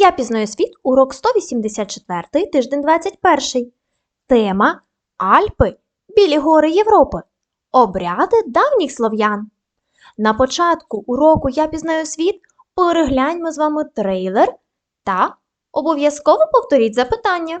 Я пізнаю світ, урок 184, тиждень 21. Тема Альпи, білі гори Європи. Обряди давніх слов'ян. На початку уроку Я пізнаю світ перегляньмо з вами трейлер та обов'язково повторіть запитання.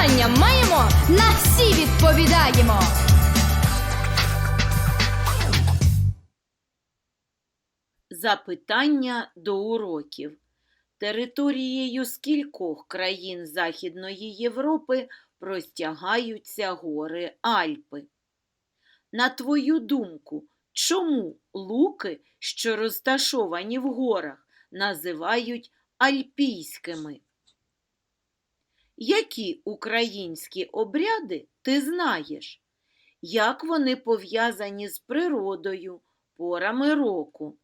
Запитання маємо, на всі відповідаємо. Запитання до уроків. Територією скількох країн Західної Європи простягаються гори Альпи? На твою думку, чому луки, що розташовані в горах, називають альпійськими? Які українські обряди ти знаєш? Як вони пов'язані з природою, порами року?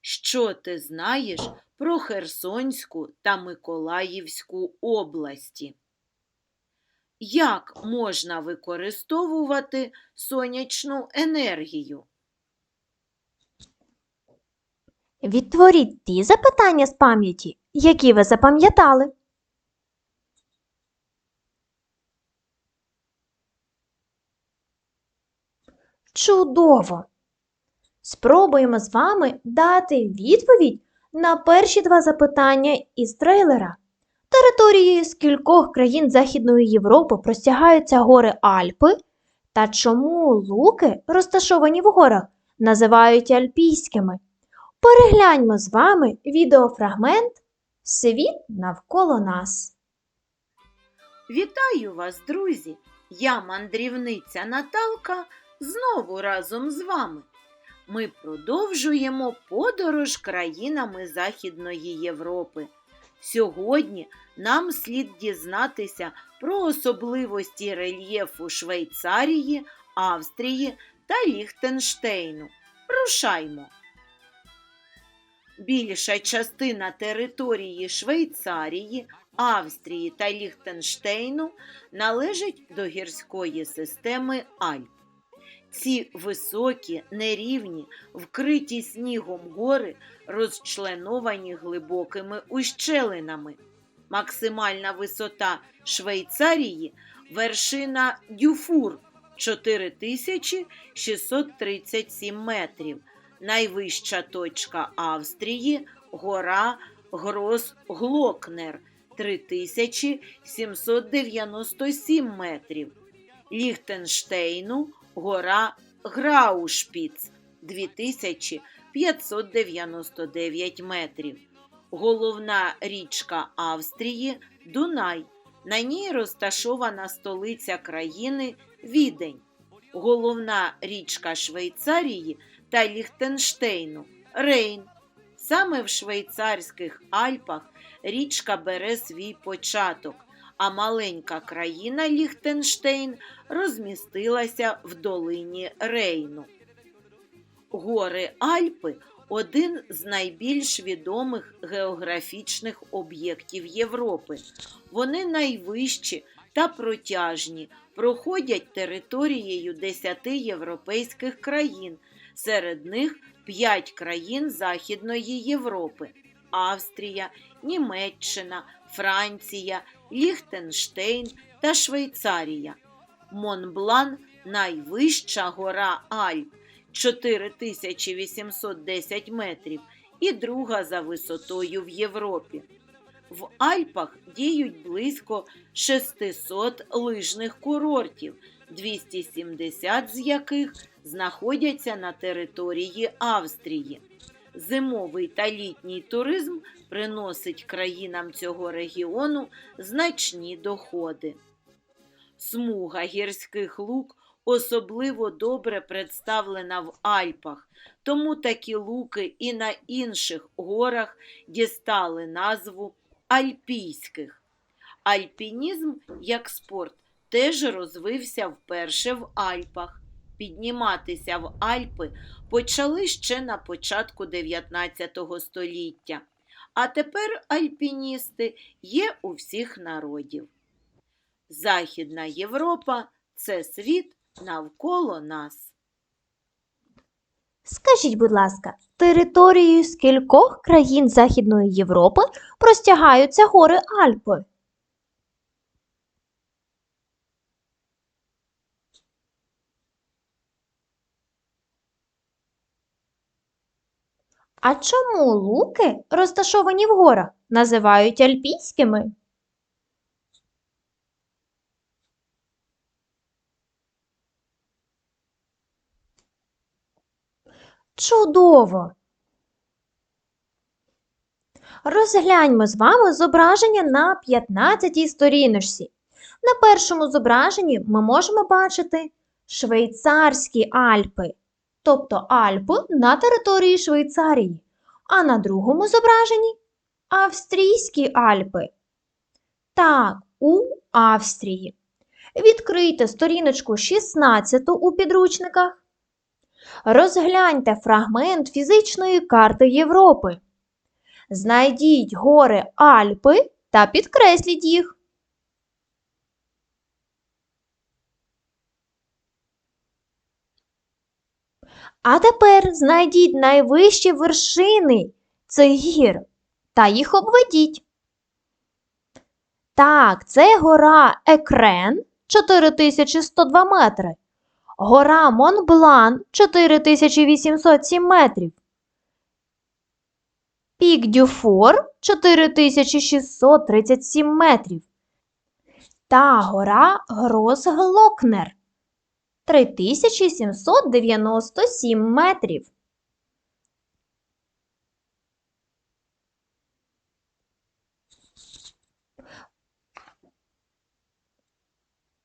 Що ти знаєш про Херсонську та Миколаївську області? Як можна використовувати сонячну енергію? Відтворіть ті запитання з пам'яті, які ви запам'ятали. Чудово! Спробуємо з вами дати відповідь на перші два запитання із трейлера. Територією з кількох країн Західної Європи простягаються гори Альпи та чому луки, розташовані в горах, називають альпійськими. Перегляньмо з вами відеофрагмент Світ навколо нас. Вітаю вас, друзі! Я мандрівниця Наталка знову разом з вами. Ми продовжуємо подорож країнами Західної Європи. Сьогодні нам слід дізнатися про особливості рельєфу Швейцарії, Австрії та Ліхтенштейну. Рушаймо! Більша частина території Швейцарії, Австрії та Ліхтенштейну належить до гірської системи Альп. Ці високі, нерівні, вкриті снігом гори розчленовані глибокими ущелинами. Максимальна висота Швейцарії вершина Дюфур 4637 метрів. Найвища точка Австрії гора Грос-Глокнер 3797 метрів. Ліхтенштейну гора Граушпіц 2599 метрів. Головна річка Австрії Дунай. На ній розташована столиця країни Відень. Головна річка Швейцарії та Ліхтенштейну Рейн. Саме в швейцарських Альпах річка бере свій початок, а маленька країна Ліхтенштейн розмістилася в долині Рейну. Гори Альпи один з найбільш відомих географічних об'єктів Європи. Вони найвищі та протяжні, проходять територією 10 європейських країн, серед них 5 країн Західної Європи Австрія, Німеччина, Франція, Ліхтенштейн та Швейцарія. Монблан найвища гора Альп 4810 метрів і друга за висотою в Європі. В Альпах діють близько 600 лижних курортів, 270 з яких знаходяться на території Австрії. Зимовий та літній туризм приносить країнам цього регіону значні доходи. Смуга гірських лук особливо добре представлена в Альпах, тому такі луки і на інших горах дістали назву альпійських. Альпінізм як спорт теж розвився вперше в Альпах. Підніматися в Альпи почали ще на початку 19 століття, а тепер альпіністи є у всіх народів. Західна Європа це світ навколо нас. Скажіть, будь ласка, територією скількох країн Західної Європи простягаються гори Альпи? А чому луки, розташовані в горах, називають альпійськими? Чудово! Розгляньмо з вами зображення на 15 сторіночці. На першому зображенні ми можемо бачити Швейцарські Альпи, тобто Альпи на території Швейцарії, а на другому зображенні Австрійські Альпи. Так, у Австрії. Відкрийте сторіночку 16 у підручниках. Розгляньте фрагмент фізичної карти Європи. Знайдіть гори Альпи та підкресліть їх. А тепер знайдіть найвищі вершини цих гір та їх обведіть. Так, це гора Екрен 4102 метри. Гора Монблан 4807 метрів. Пік Дюфор 4637 метрів. Та гора Гросглокнер 3797 метрів.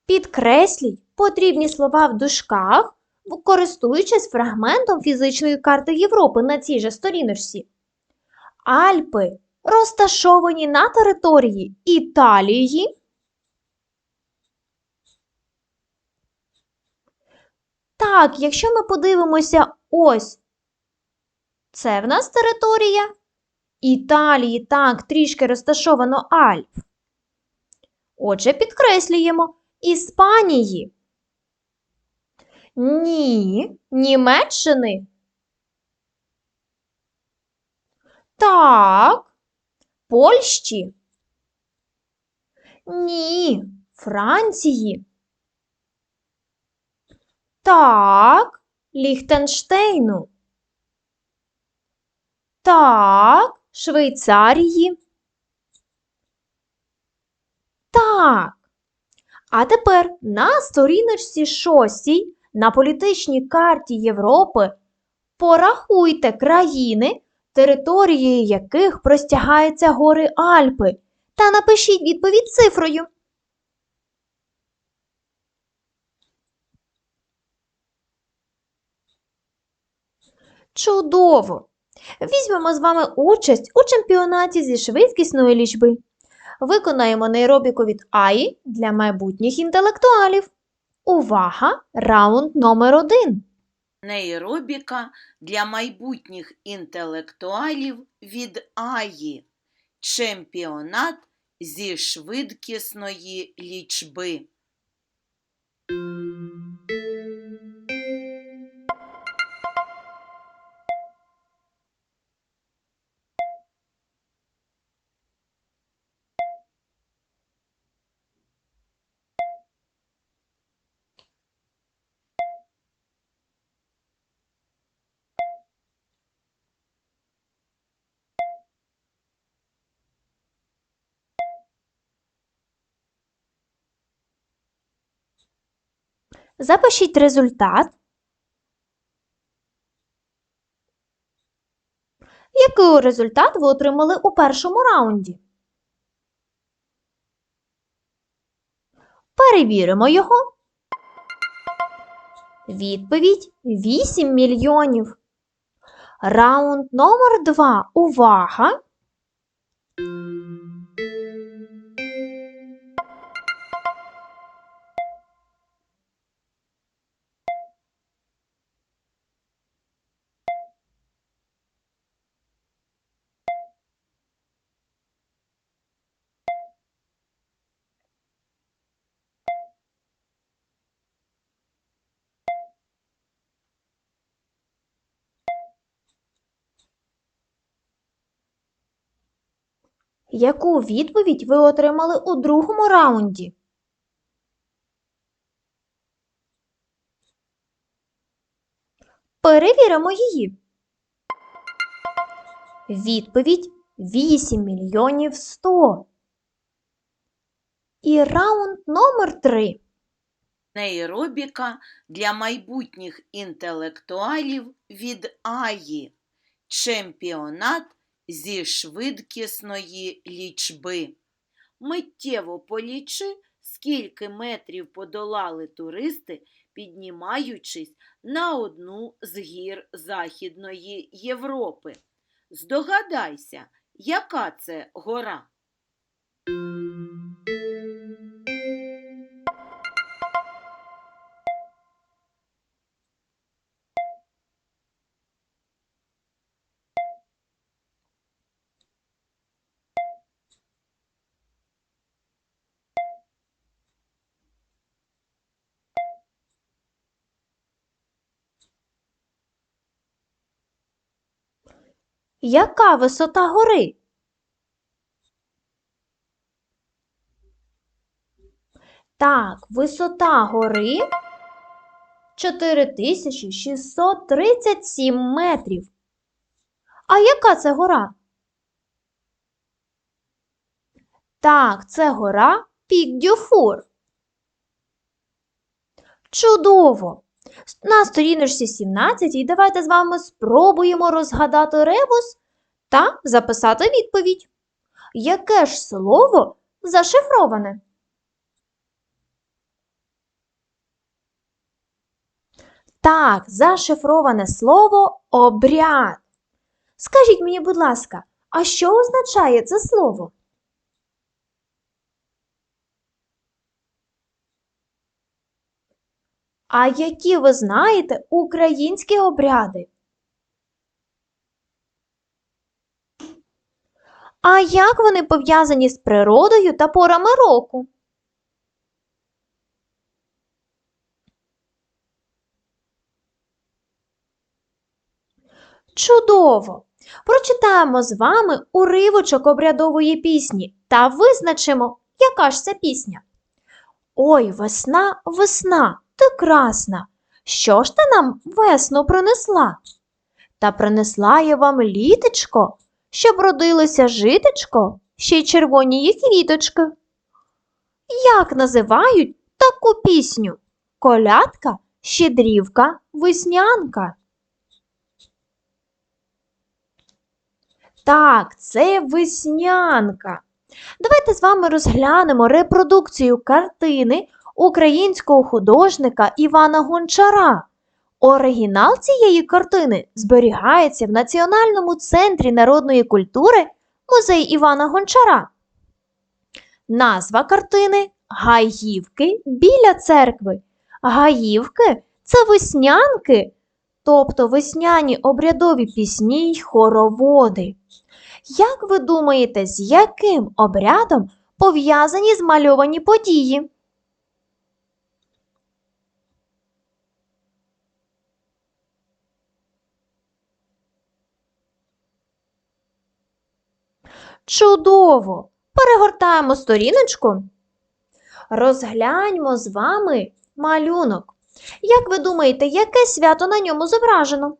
Підкресліть потрібні слова в дужках, користуючись фрагментом фізичної карти Європи на цій же сторіночці. Альпи розташовані на території Італії. Так, якщо ми подивимося ось, це в нас територія Італії, так, трішки розташовано Альп. Отже, підкреслюємо Іспанії. Ні, Німеччини. Так. Польщі. Ні, Франції. Так, Ліхтенштейну. Так, Швейцарії. Так. А тепер на сторіночці шостій на політичній карті Європи порахуйте країни, територією яких простягаються гори Альпи, та напишіть відповідь цифрою. Чудово! Візьмемо з вами участь у чемпіонаті зі швидкісної лічби. Виконаємо нейробіку від АІ для майбутніх інтелектуалів. Увага! Раунд номер один. Нейробіка для майбутніх інтелектуалів від Аї. Чемпіонат зі швидкісної лічби. Запишіть результат. Який результат ви отримали у першому раунді? Перевіримо його. Відповідь 8 мільйонів. Раунд номер 2. Увага! Яку відповідь ви отримали у другому раунді? Перевіримо її. Відповідь 8 мільйонів 100. І раунд номер 3. Нейробіка для майбутніх інтелектуалів від Аї. Чемпіонат зі швидкісної лічби. Миттєво полічи, скільки метрів подолали туристи, піднімаючись на одну з гір Західної Європи. Здогадайся, яка це гора? Яка висота гори? Так, висота гори 4637 метрів. А яка це гора? Так, це гора Пік-Дюфур. Чудово! На сторіночці 17 і давайте з вами спробуємо розгадати ребус та записати відповідь. Яке ж слово зашифроване? Так, зашифроване слово обряд. Скажіть мені, будь ласка, а що означає це слово? А які ви знаєте українські обряди? А як вони пов'язані з природою та порами року? Чудово! Прочитаємо з вами уривочок обрядової пісні та визначимо, яка ж це пісня. Ой, весна, весна, ти красна. Що ж ти нам весну принесла? Та принесла я вам літечко, щоб родилося житечко, ще й червоні є квіточки. Як називають таку пісню? Колядка, щедрівка, веснянка. Так, це веснянка. Давайте з вами розглянемо репродукцію картини українського художника Івана Гончара. Оригінал цієї картини зберігається в Національному центрі народної культури Музей Івана Гончара. Назва картини Гаївки біля церкви. Гаївки це веснянки, тобто весняні обрядові пісні й хороводи. Як ви думаєте, з яким обрядом пов'язані змальовані події? Чудово! Перегортаємо сторіночку. Розгляньмо з вами малюнок. Як ви думаєте, яке свято на ньому зображено?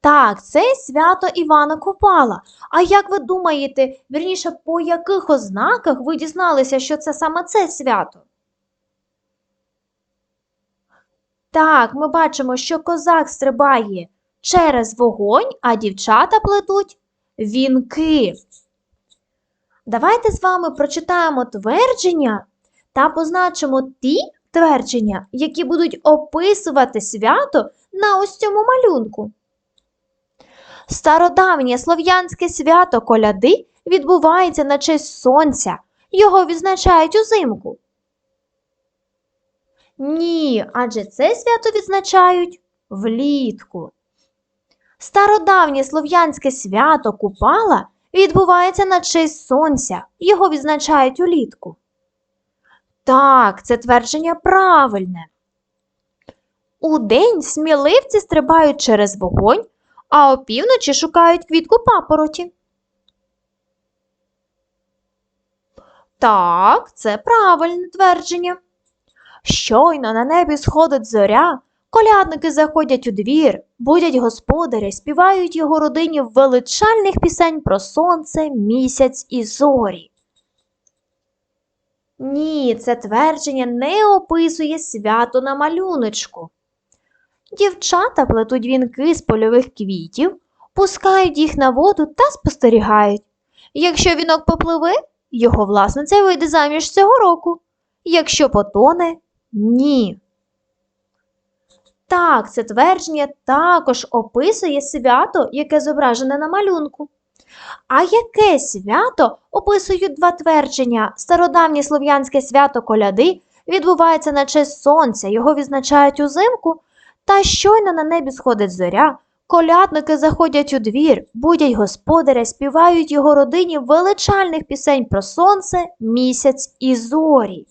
Так, це свято Івана Купала. А як ви думаєте, вірніше, по яких ознаках ви дізналися, що це саме це свято? Так, ми бачимо, що козак стрибає через вогонь, а дівчата плетуть вінки. Давайте з вами прочитаємо твердження та позначимо ті твердження, які будуть описувати свято на ось цьому малюнку. Стародавнє слов'янське свято коляди відбувається на честь сонця. Його відзначають узимку. Ні, адже це свято відзначають влітку. Стародавнє слов'янське свято Купала відбувається на честь сонця. Його відзначають улітку. Так, це твердження правильне. Удень сміливці стрибають через вогонь, а опівночі шукають квітку папороті. Так, це правильне твердження. Щойно на небі сходить зоря, колядники заходять у двір, будять господаря, співають його родині величальних пісень про сонце, місяць і зорі. Ні, це твердження не описує свято на малюночку. Дівчата плетуть вінки з польових квітів, пускають їх на воду та спостерігають. Якщо вінок попливе, його власниця вийде заміж цього року. Якщо потоне, ні. Так, це твердження також описує свято, яке зображене на малюнку. А яке свято описують два твердження? Стародавнє слов'янське свято коляди відбувається на честь сонця, його відзначають узимку, та щойно на небі сходить зоря, колядники заходять у двір, будять господаря, співають його родині величальних пісень про сонце, місяць і зорі.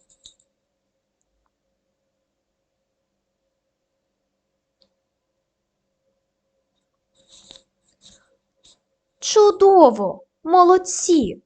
Чудово! Молодці!